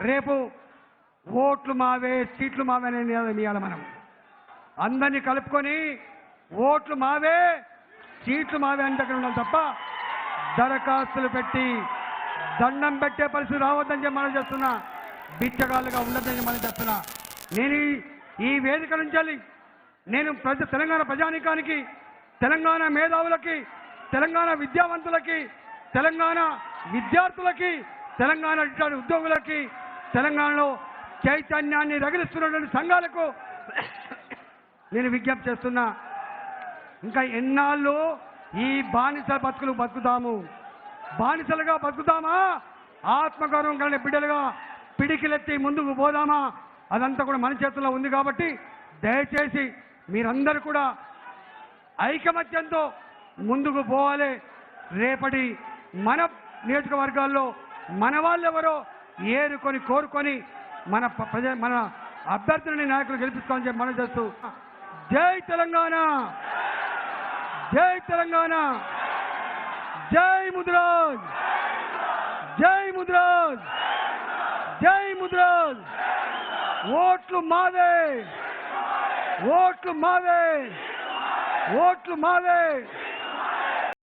రేపు ఓట్లు మావే సీట్లు మావే అనే నినాదం ఇవ్వాలి మనం. అందరినీ కలుపుకొని ఓట్లు మావే సీట్లు మావే అంటే అక్కడ ఉండాలి తప్ప దరఖాస్తులు పెట్టి దండం పెట్టే పరిస్థితి రావద్దని చెప్పి మనం చేస్తున్నా. బిచ్చగాళ్ళుగా ఉండదని చెప్పి మనం చేస్తున్నా. నేను ఈ- వేదిక నుంచి నేను ప్రజ తెలంగాణ ప్రజానీకానికి తెలంగాణ మేధావులకి తెలంగాణ విద్యావంతులకి తెలంగాణ విద్యార్థులకి తెలంగాణ ఉద్యోగులకి తెలంగాణలో చైతన్యాన్ని రగిలిస్తున్నటువంటి సంఘాలకు నేను విజ్ఞప్తి చేస్తున్నా. ఇంకా ఎన్నాళ్ళు ఈ బానిస బతుకులు బతుకుతాము? బానిసలుగా బతుకుతామా? ఆత్మగౌరవం కలిగిన బిడ్డలుగా పిడికిలెత్తి ముందుకు పోదామా? అదంతా కూడా మన చేతుల్లో ఉంది కాబట్టి దయచేసి మీరందరూ కూడా ఐకమత్యంతో ముందుకు పోవాలి. రేపటి మన నియోజకవర్గాల్లో మన వాళ్ళెవరో ఏరుకొని కోరుకొని మన ప్రజ మన అభ్యర్థులని నాయకులు గెలిపిస్తామని చెప్పి మనం చేస్తూ జై తెలంగాణ! జై తెలంగాణ! జై ముద్రాజ్! జై ముద్రాజ్! జై ముద్రాజ్! ఓట్లు మావే! ఓట్లు మావే! ఓట్లు మావే!